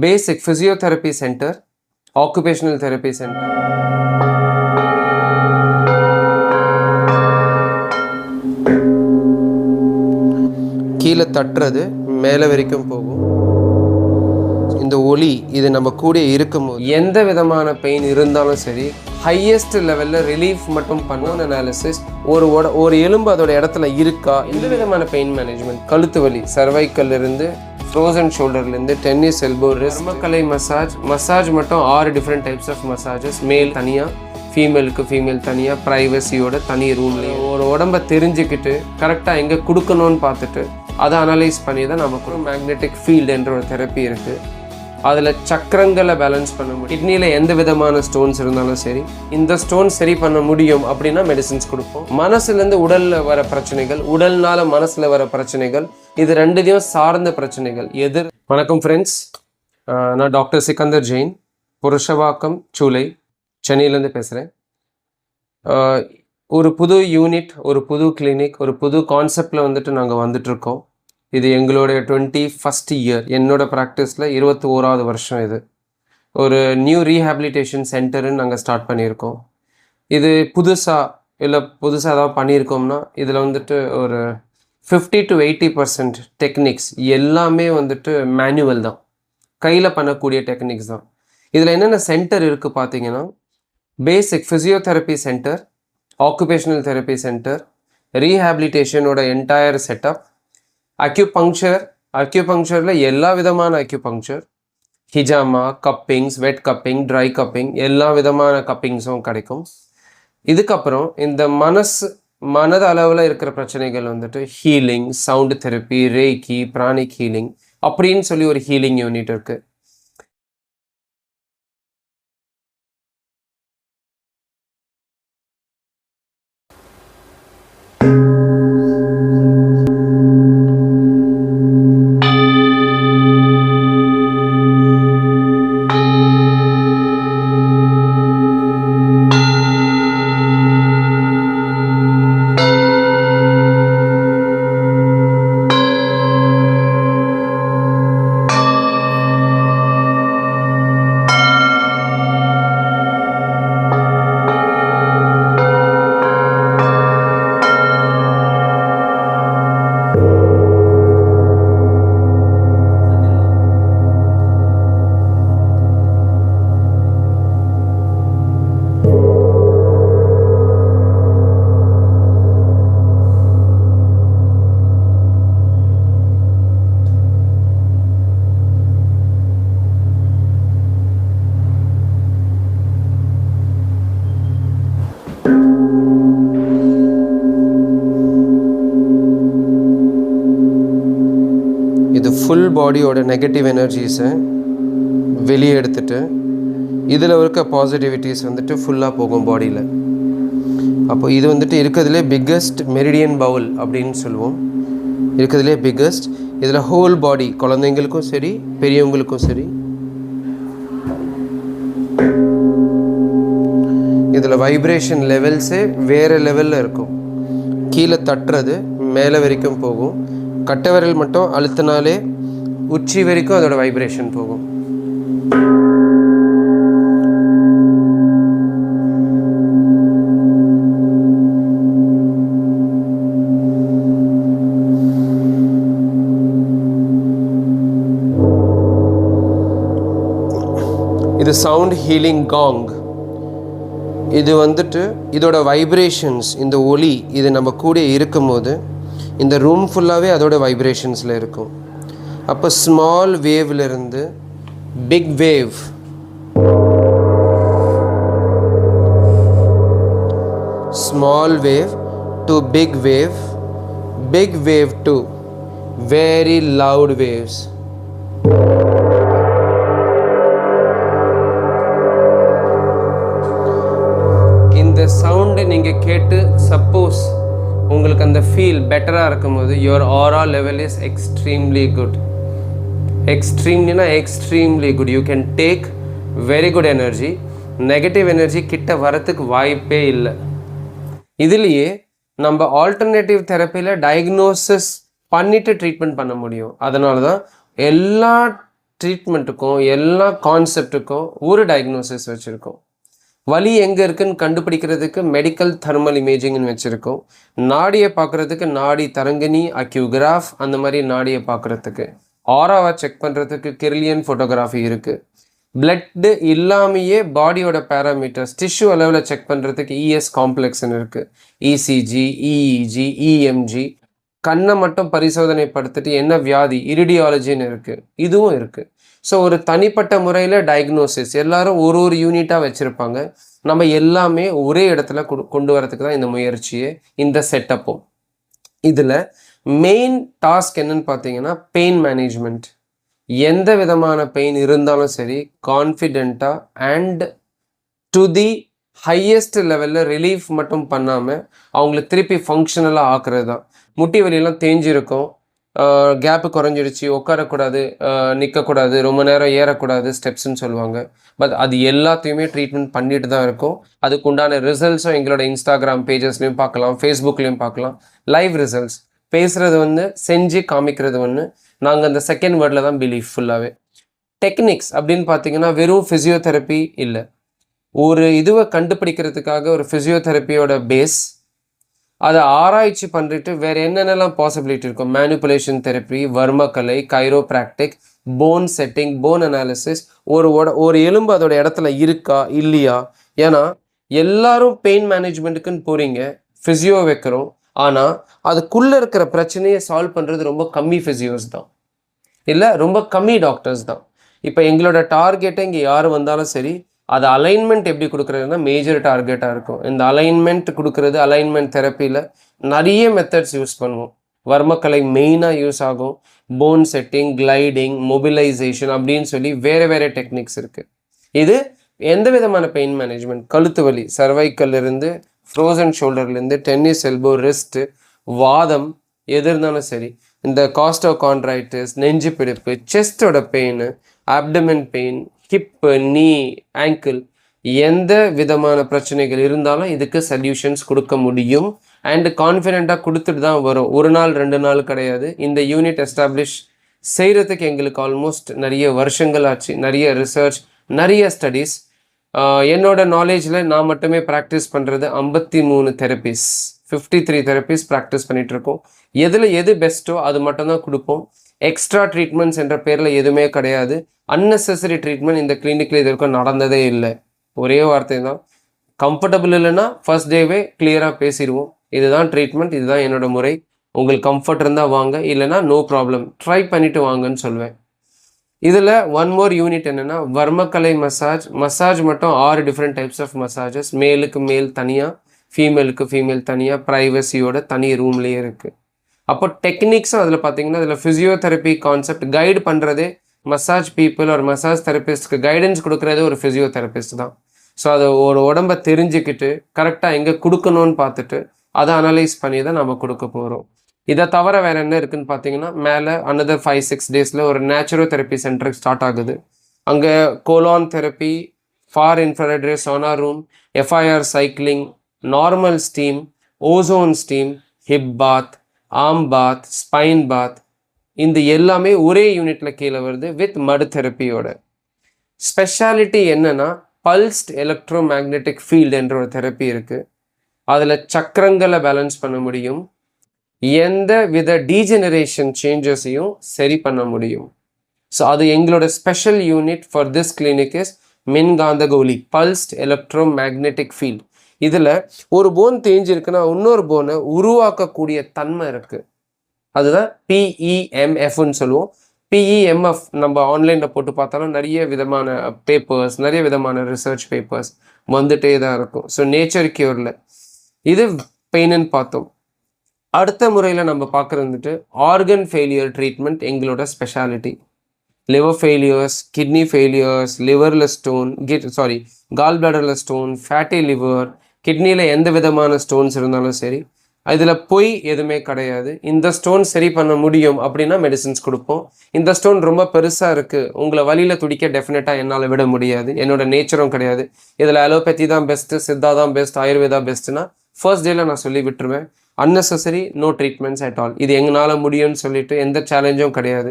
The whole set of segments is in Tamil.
Basic physiotherapy centre occupational therapy centre கீழே தட்டுறது மேலே வரைக்கும் போகும். இந்த ஒலி இது நம்ம கூட இருக்கும்போது. எந்த விதமான பெயின் இருந்தாலும் சரி ஹையஸ்ட் லெவலில் ரிலீஃப் மட்டும் பண்ணோம் அனாலிசிஸ் ஒரு ஒரு எலும்பு அதோட இடத்துல இருக்கா? எந்த விதமான பெயின் மேனேஜ்மெண்ட் கழுத்து வலி cervical இருந்து ஃப்ரோசன் ஷோல்டர்லேருந்து டென்னிஸ் எல்போ ரிஸ்மக்கலை மசாஜ் மசாஜ் மட்டும் ஆறு டிஃப்ரெண்ட் டைப்ஸ் ஆஃப் மசாஜஸ் மேல் தனியாக ஃபீமேலுக்கு ஃபீமேல் தனியாக ப்ரைவசியோட தனி ரூம்லேயும் ஒரு உடம்ப தெரிஞ்சுக்கிட்டு கரெக்டாக எங்கே கொடுக்கணும்னு பார்த்துட்டு அதை அனலைஸ் பண்ணி தான் நமக்கு ஒரு மேக்னெட்டிக் ஃபீல்டு என்ற ஒரு தெரப்பி இருக்குது அதில் சக்கரங்களை பேலன்ஸ் பண்ண முடியும். கிட்னியில் எந்த விதமான ஸ்டோன்ஸ் இருந்தாலும் சரி இந்த ஸ்டோன் சரி பண்ண முடியும் அப்படின்னா மெடிசின்ஸ் கொடுப்போம். மனசுலேருந்து உடலில் வர பிரச்சனைகள் உடல்னால மனசில் வர பிரச்சனைகள் இது ரெண்டுதையும் சார்ந்த பிரச்சனைகள். எதிர் வணக்கம் ஃப்ரெண்ட்ஸ் நான் டாக்டர் சிக்கந்தர் ஜெயின். புருஷவாக்கம் சூலை சென்னையிலேருந்து பேசுகிறேன் ஒரு புது யூனிட் ஒரு புது கிளினிக் ஒரு புது கான்செப்டில் வந்துட்டு நாங்கள் வந்துட்டுருக்கோம் இது எங்களுடைய டுவெண்ட்டி ஃபஸ்ட் இயர் என்னோட ப்ராக்டிஸில் இருபத்தி ஓராவது வருஷம் இது. ஒரு நியூ ரீஹாபிலிட்டேஷன் சென்டருன்னு நாங்கள் ஸ்டார்ட் பண்ணியிருக்கோம். இது புதுசாக இல்லை புதுசாக ஏதாவது பண்ணியிருக்கோம்னா இதில் வந்துட்டு ஒரு fifty to eighty percent techniques எல்லாமே வந்துட்டு மேனுவல் தான். கையில் பண்ணக்கூடிய டெக்னிக்ஸ் தான். இதில் என்னென்ன சென்டர் இருக்குது பார்த்தீங்கன்னா basic physiotherapy centre occupational therapy centre ரீஹாபிலிட்டேஷனோட entire setup acupuncture அக்யூபங்க்சரில் எல்லா விதமான acupuncture ஹிஜாமா cuppings wet cupping dry cupping எல்லா விதமான கப்பிங்ஸும் கிடைக்கும். இதுக்கப்புறம் இந்த மனசு மனது அளவில் இருக்கிற பிரச்சனைகள் வந்துட்டு healing sound therapy reiki pranic healing அப்படின்னு சொல்லி ஒரு ஹீலிங் யூனிட் இருக்குது பாடியோட நெகட்டிவ் எனர்ஜிஸை வெளியே எடுத்துட்டு இதில் இருக்க பாசிட்டிவிட்டிஸ் வந்துட்டு ஃபுல்லாக போகும் பாடியில் அப்போ இது வந்துட்டு இருக்கிறதுலே பிக்கஸ்ட் மெரிடியன் பவுல் அப்படின்னு சொல்லுவோம். இருக்கிறதுலே பிக்கஸ்ட் இதில் ஹோல் பாடி குழந்தைங்களுக்கும் சரி பெரியவங்களுக்கும் சரி. இதில் வைப்ரேஷன் லெவல்ஸே வேறு லெவலில் இருக்கும். கீழே தட்டுறது மேலே வரைக்கும் போகும். கட்டை விரல் மட்டும் அழுத்தினாலே உச்சி வரைக்கும் அதோட வைப்ரேஷன் போகும். இது சவுண்ட் ஹீலிங் காங் இது வந்துட்டு இதோட வைப்ரேஷன்ஸ் இந்த ஒலி இது நம்ம கூட இருக்கும்போது இந்த ரூம் ஃபுல்லாகவே அதோட வைப்ரேஷன்ஸில் இருக்கும். அப்போ small வேவ்லேருந்து big wave small wave to big wave big wave to very loud waves இந்த சவுண்டை நீங்கள் கேட்டு சப்போஸ் உங்களுக்கு அந்த ஃபீல் பெட்டராக இருக்கும்போது your aura level is extremely good எக்ஸ்ட்ரீம்லினா extremely good you can take very good energy negative energy கிட்ட வரத்துக்கு வாய்ப்பே இல்லை. இதுலேயே நம்ம ஆல்டர்னேட்டிவ் தெரப்பியில் டயக்னோசிஸ் பண்ணிவிட்டு ட்ரீட்மெண்ட் பண்ண முடியும். அதனால தான் எல்லா ட்ரீட்மெண்ட்டுக்கும் எல்லா கான்செப்ட்டுக்கும் ஒரு டயக்னோசிஸ் வச்சுருக்கோம். வலி எங்கே இருக்குன்னு கண்டுபிடிக்கிறதுக்கு மெடிக்கல் தெர்மல் இமேஜிங்னு வச்சுருக்கோம். நாடியை பார்க்குறதுக்கு நாடி தரங்கினி அக்யூகிராஃப் அந்த மாதிரி நாடியை பார்க்குறதுக்கு. ஆராவை செக் பண்ணுறதுக்கு கிரிலியன் ஃபோட்டோகிராஃபி இருக்குது பிளட்டு இல்லாமையே பாடியோட பேராமீட்டர்ஸ் டிஷ்யூ அளவில் செக் பண்ணுறதுக்கு இஎஸ் காம்ப்ளெக்ஸ்னு இருக்குது இசிஜி இஇஜி இஎம்ஜி கண்ணை மட்டும் பரிசோதனை என்ன வியாதி? இரிடியாலஜின்னு இருக்குது இதுவும் இருக்குது ஸோ ஒரு தனிப்பட்ட முறையில் டயக்னோசிஸ் எல்லாரும் ஒரு ஒரு யூனிட்டாக வச்சுருப்பாங்க. நம்ம எல்லாமே ஒரே இடத்துல கொண்டு வரதுக்கு தான் இந்த முயற்சியே இந்த செட்டப்பும் இதில் மெயின் டாஸ்க் என்னன்னு பார்த்தீங்கன்னா பெயின் மேனேஜ்மெண்ட் எந்த விதமான பெயின் இருந்தாலும் சரி கான்ஃபிடெண்ட்டாக அண்ட் டு தி ஹையஸ்ட் லெவலில் ரிலீஃப் மட்டும் பண்ணாமல் அவங்கள திருப்பி ஃபங்க்ஷனலாக ஆக்குறது தான். முட்டி வலியெல்லாம் தேஞ்சிருக்கும். கேப்பு குறைஞ்சிருச்சு உட்காரக்கூடாது நிற்கக்கூடாது ரொம்ப நேரம் ஏறக்கூடாது ஸ்டெப்ஸ்ன்னு சொல்லுவாங்க. பட் அது எல்லாத்தையுமே ட்ரீட்மெண்ட் பண்ணிட்டு தான் இருக்கோம். அதுக்குண்டான ரிசல்ட்ஸும் எங்களோட இன்ஸ்டாகிராம் பேஜஸ்லையும் பார்க்கலாம் ஃபேஸ்புக்லேயும் பார்க்கலாம். லைவ் ரிசல்ட்ஸ் பேசுகிறது வந்து செஞ்சு காமிக்கிறது ஒன்று நாங்கள் அந்த செகண்ட் வேர்டில் தான் பிலீஃப் ஃபுல்லாகவே டெக்னிக்ஸ் அப்படின்னு பார்த்தீங்கன்னா வெறும் ஃபிசியோதெரப்பி இல்லை. ஒரு இதுவை கண்டுபிடிக்கிறதுக்காக ஒரு ஃபிசியோதெரப்பியோட பேஸ் அதை ஆராய்ச்சி பண்ணிட்டு வேறு என்னென்னலாம் பாசிபிலிட்டி இருக்கும் manipulation therapy வர்மக்கலை chiropractic bone setting bone analysis ஒரு உட ஒரு எலும்பு அதோட இடத்துல இருக்கா இல்லையா? ஏன்னா எல்லாரும் பெயின் மேனேஜ்மெண்ட்டுக்குன்னு போகிறீங்க ஃபிசியோ வைக்கிறோம் ஆனால் அதுக்குள்ளே இருக்கிற பிரச்சனையை சால்வ் பண்ணுறது ரொம்ப கம்மி ஃபிசியோஸ் தான். இல்லை ரொம்ப கம்மி டாக்டர்ஸ் தான். இப்போ எங்களோட டார்கெட்டை இங்கே யார் வந்தாலும் சரி அது அலைன்மெண்ட் எப்படி கொடுக்குறதுனா மேஜர் டார்கெட்டாக இருக்கும். இந்த அலைன்மெண்ட் கொடுக்குறது அலைன்மெண்ட் தெரப்பியில் நிறைய மெத்தட்ஸ் யூஸ் பண்ணுவோம். வர்மக்கலை மெயினாக யூஸ் ஆகும். போன் செட்டிங் கிளைடிங் மொபிலைசேஷன் அப்படின்னு சொல்லி வேறு வேறு டெக்னிக்ஸ் இருக்குது இது எந்த விதமான பெயின் மேனேஜ்மெண்ட் கழுத்து வலி சர்வைக்கல்லிருந்து இருந்து ஃப்ரோசன் ஷோல்டர்லேருந்து டென்னிஸ் எல்போ ரிஸ்ட்டு வாதம் எது இருந்தாலும் சரி இந்த காஸ்டோ கான்ட்ரைட்டிஸ் நெஞ்சு பிடிப்பு செஸ்டோட pain abdomen pain hip knee ankle எந்த விதமான பிரச்சனைகள் இருந்தாலும் இதுக்கு சொல்யூஷன்ஸ் கொடுக்க முடியும். அண்டு கான்ஃபிடெண்ட்டாக கொடுத்துட்டு தான் வரும். ஒரு நாள் ரெண்டு நாள் கிடையாது. இந்த யூனிட் எஸ்டாப்ளிஷ் செய்கிறதுக்கு எங்களுக்கு ஆல்மோஸ்ட் நிறைய வருஷங்கள் ஆச்சு. நிறைய ரிசர்ச் நிறைய ஸ்டடீஸ் என்னோட நாலேஜில் நான் மட்டுமே ப்ராக்டிஸ் பண்ணுறது ஐம்பத்தி மூணு therapies fifty three therapies practice பண்ணிட்டு இருக்கோம் எதில் எது பெஸ்ட்டோ அது மட்டும்தான் கொடுப்போம். எக்ஸ்ட்ரா ட்ரீட்மெண்ட்ஸ் என்ற பேரில் எதுவுமே கிடையாது. அன்னெசரி ட்ரீட்மெண்ட் இந்த கிளினிக்கில் இது வரைக்கும் நடந்ததே இல்லை. ஒரே வார்த்தை தான் கம்ஃபர்டபுள் இல்லைன்னா ஃபர்ஸ்ட் டேவே கிளியராக பேசிடுவோம். இதுதான் ட்ரீட்மெண்ட் இதுதான் என்னோட முறை. உங்களுக்கு கம்ஃபர்ட் இருந்தால் வாங்க இல்லைன்னா நோ ப்ராப்ளம் ட்ரை பண்ணிவிட்டு வாங்கன்னு சொல்வேன். இதில் ஒன் மோர் யூனிட் என்னென்னா வர்மக்கலை மசாஜ் மசாஜ் மட்டும் ஆறு டிஃப்ரெண்ட் டைப்ஸ் ஆஃப் மசாஜஸ் மேலுக்கு மேல் தனியாக ஃபீமேலுக்கு ஃபீமேல் தனியாக ப்ரைவசியோட தனி ரூம்லேயே இருக்குது அப்போ டெக்னிக்ஸும் அதில் பார்த்தீங்கன்னா அதில் ஃபிசியோதெரப்பி கான்செப்ட் கைடு பண்ணுறதே மசாஜ் பீப்புள் ஒரு மசாஜ் தெரப்பிஸ்ட்க்கு கைடன்ஸ் கொடுக்குறதே ஒரு ஃபிசியோதெரபிஸ்ட் தான். ஸோ அதை ஒரு உடம்ப தெரிஞ்சுக்கிட்டு கரெக்டாக எங்கே கொடுக்கணும்னு பார்த்துட்டு அதை அனலைஸ் பண்ணி தான் நம்ம கொடுக்க போகிறோம் இதை தவிர வேற என்ன இருக்குன்னு பார்த்தீங்கன்னா மேலே அனதர் ஃபைவ் சிக்ஸ் டேஸில் ஒரு நேச்சுரோ தெரப்பி சென்டருக்கு ஸ்டார்ட் ஆகுது. அங்கே colon therapy far infrared ray sauna room FIR cycling normal steam ozone steam hip bath arm bath spine பாத் இந்த எல்லாமே ஒரே யூனிட்டில் கீழே வருது வித் மடு தெரப்பியோட ஸ்பெஷாலிட்டி என்னன்னா பல்ஸ்ட் எலக்ட்ரோ மேக்னெட்டிக் ஃபீல்டு என்ற ஒரு தெரப்பி இருக்குது அதில் சக்கரங்களை பேலன்ஸ் பண்ண முடியும். எந்த வித டீஜெனரேஷன் சேஞ்சஸையும் சரி பண்ண முடியும். ஸோ அது எங்களோட special unit for this clinic is மின்காந்தகோலி pulsed electro magnetic field இதில் ஒரு போன் தேஞ்சிருக்குன்னா இன்னொரு போனை உருவாக்கக்கூடிய தன்மை இருக்குது அதுதான் பிஇஎம்எஃப்னு சொல்லுவோம். பிஇஎம்எஃப் நம்ம ஆன்லைனில் போட்டு பார்த்தாலும் நிறைய விதமான பேப்பர்ஸ் நிறைய விதமான ரிசர்ச் பேப்பர்ஸ் வந்துட்டே தான் இருக்கும். ஸோ நேச்சர் கியூரில் இது பெயின்னு பார்த்தோம். அடுத்த முறையில் நம்ம பார்க்குறது வந்துட்டு ஆர்கன் ஃபெயிலியர் ட்ரீட்மெண்ட் எங்களோட speciality liver failures kidney failures லிவரில் stone kit sorry gall பிளாடரில் ஸ்டோன் ஃபேட்டி லிவர் கிட்னியில் எந்த விதமான ஸ்டோன்ஸ் இருந்தாலும் சரி இதில் பொய் எதுவுமே கிடையாது. இந்த ஸ்டோன் சரி பண்ண முடியும் அப்படின்னா மெடிசின்ஸ் கொடுப்போம். இந்த ஸ்டோன் ரொம்ப பெருசாக இருக்குது உங்களை வழியில் துடிக்க டெஃபினட்டாக என்னால் விட முடியாது. என்னோட நேச்சரும் கிடையாது. இதில் அலோபதி தான் பெஸ்ட்டு சித்தா தான் பெஸ்ட் ஆயுர்வேதா பெஸ்ட்டுன்னா ஃபர்ஸ்ட் டேல நான் சொல்லி விட்டுருவேன். Unnecessary no treatments at all இது எங்களால் முடியும்னு சொல்லிட்டு எந்த சேலஞ்சும் கிடையாது.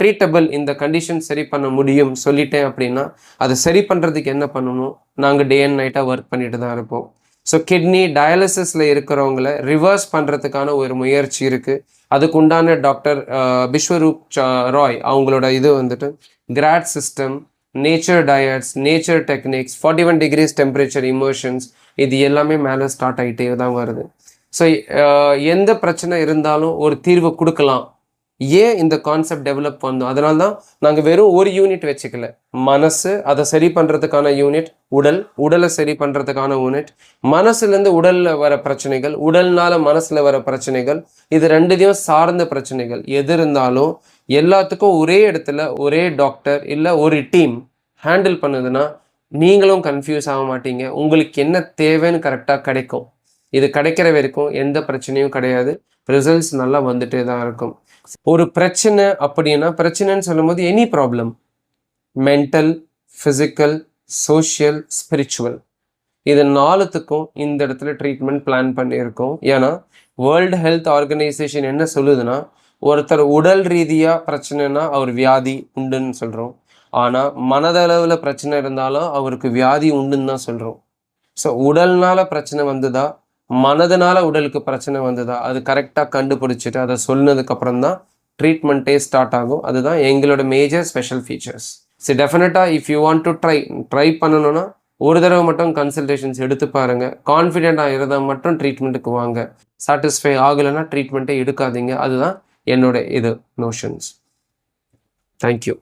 ட்ரீட்டபிள் இந்த கண்டிஷன் சரி பண்ண முடியும் சொல்லிட்டேன் அப்படின்னா அதை சரி பண்ணுறதுக்கு என்ன பண்ணணும்? நாங்கள் டே அண்ட் நைட்டாக ஒர்க் பண்ணிட்டு தான் இருப்போம். ஸோ கிட்னி டயாலிசிஸில் இருக்கிறவங்கள ரிவர்ஸ் பண்ணுறதுக்கான ஒரு முயற்சி இருக்குது அதுக்கு உண்டான டாக்டர் பிஸ்வரூப் ராய் அவங்களோட இது வந்துட்டு grad system nature diets nature techniques forty one degrees temperature emotions இது எல்லாமே மேலே ஸ்டார்ட் ஆகிட்டே தான் வருது. ஸோ uh, எந்த பிரச்சனை இருந்தாலும் ஒரு தீர்வு கொடுக்கலாம். ஏன் இந்த கான்செப்ட் டெவலப் பண்ணோம்? அதனால தான் நாங்கள் வெறும் ஒரு யூனிட் வச்சுக்கல. மனசு அதை சரி பண்ணுறதுக்கான யூனிட் உடல் உடலை சரி பண்ணுறதுக்கான யூனிட் மனசுலேருந்து உடலில் வர பிரச்சனைகள் உடல்னால மனசில் வர பிரச்சனைகள் இது ரெண்டுத்தையும் சார்ந்த பிரச்சனைகள். எது இருந்தாலும் எல்லாத்துக்கும் ஒரே இடத்துல ஒரே டாக்டர் இல்லை ஒரு டீம் ஹேண்டில் பண்ணுதுன்னா நீங்களும் கன்ஃபியூஸ் ஆக மாட்டீங்க. உங்களுக்கு என்ன தேவைன்னு கரெக்டாக கிடைக்கும். இது கிடைக்கிற வரைக்கும் எந்த பிரச்சனையும் கிடையாது. ரிசல்ட்ஸ் நல்லா வந்துட்டே தான் இருக்கும். ஒரு பிரச்சனை அப்படின்னா பிரச்சனைன்னு சொல்லும்போது any problem mental physical social spiritual இது நாலுத்துக்கும் இந்த இடத்துல ட்ரீட்மெண்ட் பிளான் பண்ணியிருக்கோம். ஏன்னா வேர்ல்டு ஹெல்த் ஆர்கனைசேஷன் என்ன சொல்லுதுன்னா ஒருத்தர் உடல் ரீதியாக பிரச்சனைனா அவர் வியாதி உண்டுன்னு சொல்கிறோம் ஆனால் மனதளவில் பிரச்சனை இருந்தாலும் அவருக்கு வியாதி உண்டுன்னு தான் சொல்கிறோம் ஸோ உடல்னால பிரச்சனை வந்ததா? மனதனால உடலுக்கு பிரச்சனை வந்ததா? அது கரெக்டாக கண்டுபிடிச்சிட்டு அதை சொன்னதுக்கப்புறம் தான் ட்ரீட்மெண்ட்டே ஸ்டார்ட் ஆகும். அதுதான் எங்களோட மேஜர் ஸ்பெஷல் ஃபீச்சர்ஸ் சரி டெஃபினட்டாக if you want to try try பண்ணணும்னா ஒரு தடவை மட்டும் கன்சல்டேஷன்ஸ் எடுத்து பாருங்கள் கான்ஃபிடென்ட்டாக இருந்தால் மட்டும் ட்ரீட்மெண்ட்டுக்கு வாங்க. சாட்டிஸ்ஃபை ஆகலைன்னா ட்ரீட்மெண்ட்டே எடுக்காதீங்க. அதுதான் என்னோட இது நோஷன்ஸ் தேங்க்யூ